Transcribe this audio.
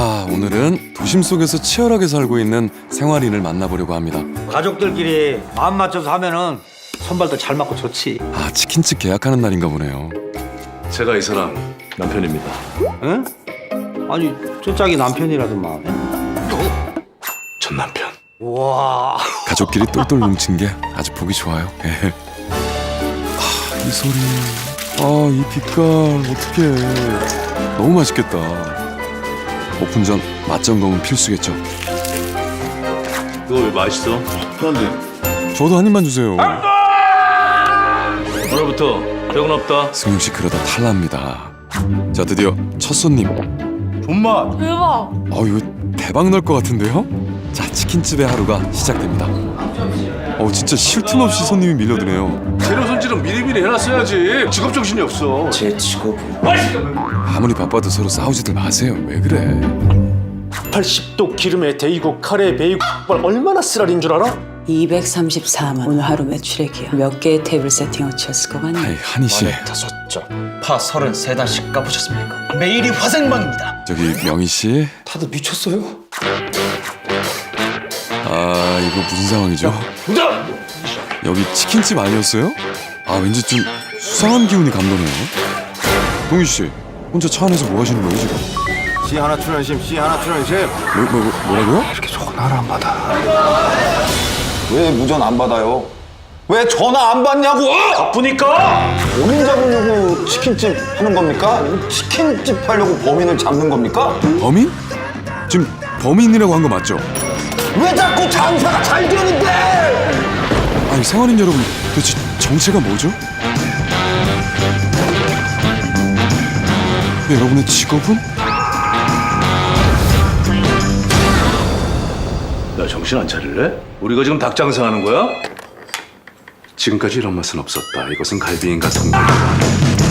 자, 오늘은 도심 속에서 치열하게 살고 있는 생활인을 만나보려고 합니다. 가족들끼리 마음 맞춰서 하면은 손발도 잘 맞고 좋지. 아, 치킨집 계약하는 날인가 보네요. 제가 이 사람 남편입니다. 응? 아니 저 짝이 남편이라더만. 전 남편. 와. 가족끼리 똘똘 뭉친 게 아주 보기 좋아요. 예. 아, 이 소리. 아, 이 빛깔. 어떡해. 너무 맛있겠다. 오픈 전 맛 점검은 필수겠죠. 이거 왜 맛있어? 그런데 저도 한 입만 주세요. 오늘부터 배운 없다. 승용 씨 그러다 탈납니다. 자, 드디어 첫 손님. 존맛. 대박. 어, 이거 대박 날 것 같은데요? 자, 치킨집의 하루가 시작됩니다. 어, 진짜 쉴 틈 없이 손님이 밀려드네요. 재료 손질은 미리미리 해놨어야지. 직업 정신이 없어. 제 직업은 아무리 바빠도 서로 싸우지들 마세요. 왜 그래? 80도 기름에 데이고 카레에 베이고 발 얼마나 쓰라린 줄 알아? 234만 오늘 하루 매출액이야 몇 개의 테이블 세팅을 치웠을 것 같니? 아이, 한희 씨. 다섯 장, 파 33단씩 까보셨습니까? 매일이 화생방입니다 저기 명희 씨. 다들 미쳤어요? 아, 이거 무슨 상황이죠? 여기 치킨집 아니었어요? 아, 왠지 좀 수상한 기운이 감도네요. 동희 씨, 혼자 차 안에서 뭐 하시는 거예요, 지금? C 하나 출연심, C 하나 출연심. 뭐, 뭐, 뭐, 뭐라고요? 왜 무전 안 받아요? 왜 전화 안 받냐고? 바쁘니까 범인 잡으려고 치킨집 하는 겁니까? 치킨집 하려고 범인을 잡는 겁니까? 범인? 지금 범인이라고 한 거 맞죠? 왜 자꾸 장사가 잘 되는데? 아니, 생활인 여러분, 도대체 정체가 뭐죠? 여러분의 직업은? 나 정신 안 차릴래? 우리가 지금 닭 장사하는 거야? 지금까지 이런 맛은 없었다. 이것은 갈비인가 성갈비인가.